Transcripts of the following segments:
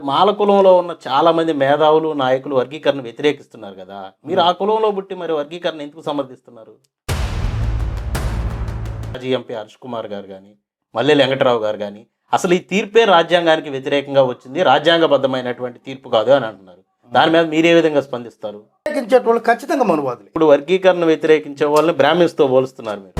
మాల కులంలో ఉన్న చాలా మంది మేధావులు నాయకులు వర్గీకరణ వ్యతిరేకిస్తున్నారు కదా. మీరు ఆ కులంలో పుట్టి మరి వర్గీకరణ ఎందుకు సమర్థిస్తున్నారు? మాజీ ఎంపీ హర్ష్ కుమార్ గారు కానీ మల్లెల వెంకటరావు గారు కానీ అసలు ఈ తీర్పే రాజ్యాంగానికి వ్యతిరేకంగా వచ్చింది రాజ్యాంగబద్ధమైనటువంటి తీర్పు కాదు అని అంటున్నారు. దాని మీద మీరు ఏ విధంగా స్పందిస్తారు? వ్యతిరేకించేటోళ్ళు ఖచ్చితంగా మనువాదులే. ఇప్పుడు వర్గీకరణ వ్యతిరేకించే వాళ్ళని బ్రాహ్మిన్స్తో పోలుస్తున్నారు మీరు.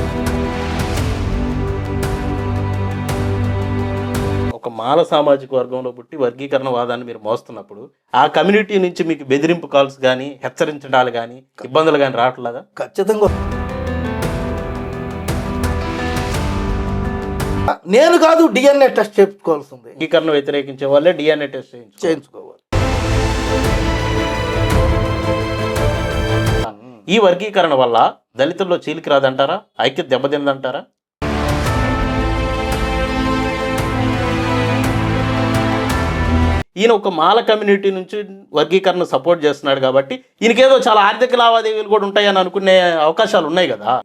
మాల సామాజిక వర్గంలో పుట్టి వర్గీకరణ వాదాన్ని మీరు మోస్తున్నప్పుడు ఆ కమ్యూనిటీ నుంచి మీకు బెదిరింపు కాల్స్ కానీ హెచ్చరించడాలు కానీ ఇబ్బందులు కానీ రావట్లేదా? ఖచ్చితంగా. నేను కాదు డిఎన్ఏ టెస్ట్ చేయించుకోవాల్సింది. వర్గీకరణ వ్యతిరేకించే వాళ్ళే డిఎన్ఏ టెస్ట్ చేయించు చేయించుకోవాలి. ఈ వర్గీకరణ వల్ల దళితుల్లో చీలికి రాదంటారా? ఐక్యత దెబ్బతిందంటారా ఈయన ఒక మాల కమ్యూనిటీ నుంచి వర్గీకరణ సపోర్ట్ చేస్తున్నాడు కాబట్టి ఈయనకేదో చాలా ఆర్థిక లావాదేవీలు కూడా ఉంటాయని అనుకునే అవకాశాలు ఉన్నాయి కదా.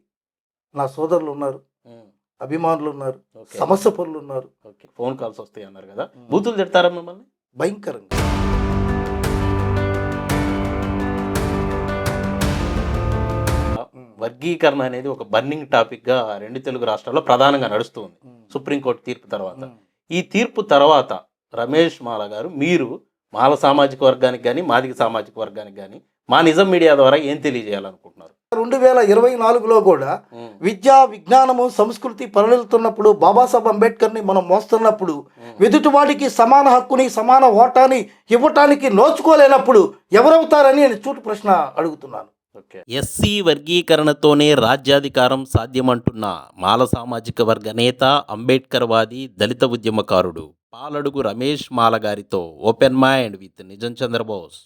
నా సోదరులు ఉన్నారు అభిమానులు ఉన్నారు. సమస్య పనులు ఉన్నారు. ఫోన్ కాల్స్ వస్తాయి అన్నారు కదా. బూతులు తిడతారా మిమ్మల్ని? భయంకరంగా. వర్గీకరణ అనేది ఒక బర్నింగ్ టాపిక్గా రెండు తెలుగు రాష్ట్రాల్లో ప్రధానంగా నడుస్తుంది సుప్రీంకోర్టు తీర్పు తర్వాత. ఈ తీర్పు తర్వాత రమేష్ మాల గారు మీరు మాల సామాజిక వర్గానికి కానీ మాదిగ సామాజిక వర్గానికి కానీ మా నిజం మీడియా ద్వారా ఏం తెలియజేయాలనుకుంటున్నారు? రెండు వేల ఇరవై నాలుగులో కూడా విద్యా విజ్ఞానము సంస్కృతి పరిణితున్నప్పుడు బాబాసాహెబ్ అంబేద్కర్ని మనం మోస్తున్నప్పుడు ఎదుటివాడికి సమాన హక్కుని సమాన ఓటాని ఇవ్వటానికి నోచుకోలేనప్పుడు ఎవరవుతారని నేను చూటు ప్రశ్న అడుగుతున్నాను. ఎస్సీ వర్గీకరణతోనే రాజ్యాధికారం సాధ్యమంటున్న మాల సామాజిక వర్గ నేత అంబేద్కర్ వాది దళిత ఉద్యమకారుడు. పాలడుగు రమేష్ మాల గారితో ఓపెన్ మైండ్ విత్ నిజం చంద్రబోస్.